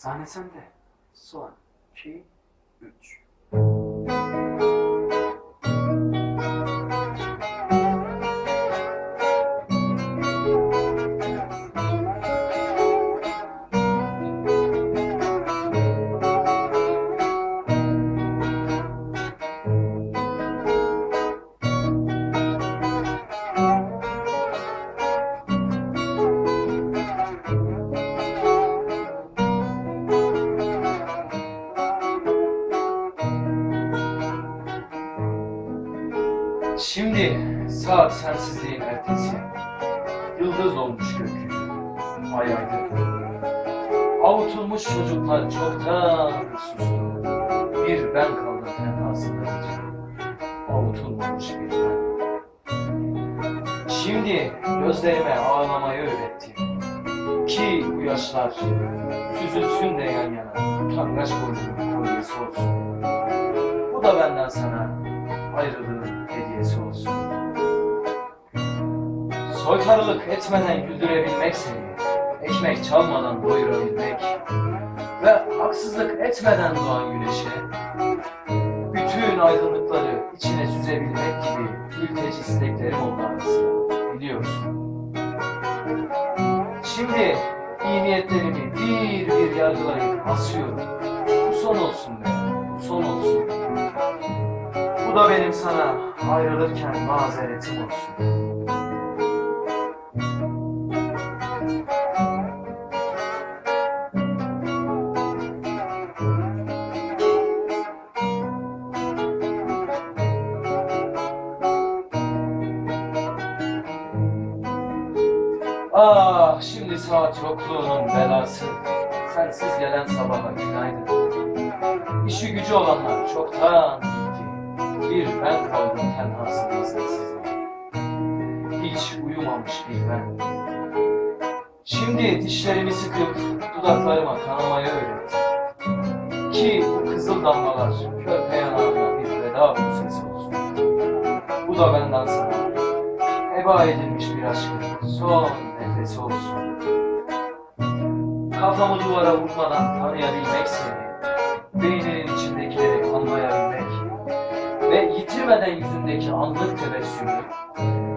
Sahne sende. Son, iki, üç. Şimdi saat sensizliğin ertesi. Yıldız olmuş gökyüzü. Ay. Avutulmuş çocuklar çoktan sustu. Bir ben kaldım tenhasında. Avutulmamış bir ben. Şimdi gözlerime ağlamayı öğretti. Ki bu yaşlar süzülsün de yan yana. Utangaç boynumun kolyesi olsun. Bu da benden sana ayrılığın hediyesi olsun. Soytarılık etmeden güldürebilmek seni, ekmek çalmadan doyurabilmek ve haksızlık etmeden doğan güneşe, bütün aydınlıkları içine süzebilmek gibi ülkeci isteklerim oldu biliyorsun. Şimdi iyi niyetlerimi bir bir yargılayıp asıyorum. Bu son olsun be, bu son olsun. Bu da benim sana ayrılırken mazeretim olsun. Ah şimdi saat yokluğunun belası. Sensiz gelen sabaha günaydın. İşi gücü olanlar çoktan. Bir ben kaldım tenhasında sensizliğe. Hiç uyumamış bir ben. Şimdi dişlerimi sıkıp dudaklarıma kanamayı öğretti. Ki bu kızıl damlalar körpe yanağına bir veda sesi olsun. Bu da benden sana heba edilmiş bir aşkın son nefesi olsun. Kafamı duvara vurmadan tanıyabilmek ve yitirmeden yüzündeki anlık tebessümü,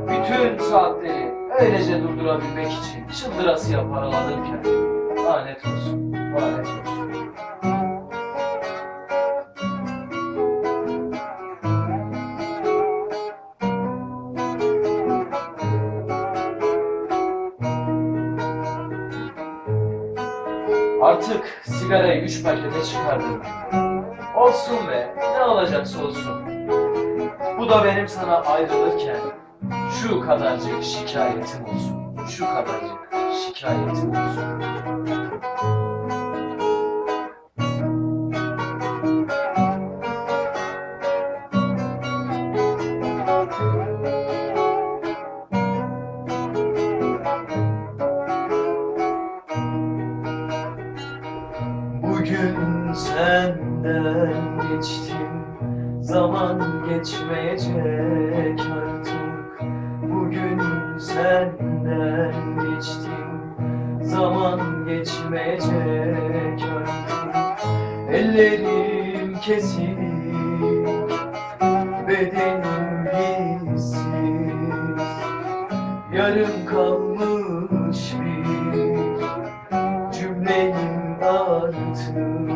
bütün saatleri öylece durdurabilmek için çıldırasıya paraladım kendimi. Lanet olsun, lanet olsun. Artık sigarayı üç pakete çıkardım. Olsun be, ne olacaksa olsun. Bu da benim sana ayrılırken şu kadarcık şikayetim olsun. Şu kadarcık şikayetim olsun. Bugün senden geçtim Zaman geçmeyecek artık. Bugün senden geçtim. Zaman geçmeyecek artık. Ellerim kesilik Bedenim hissiz Yarım kalmış bir cümleyim artık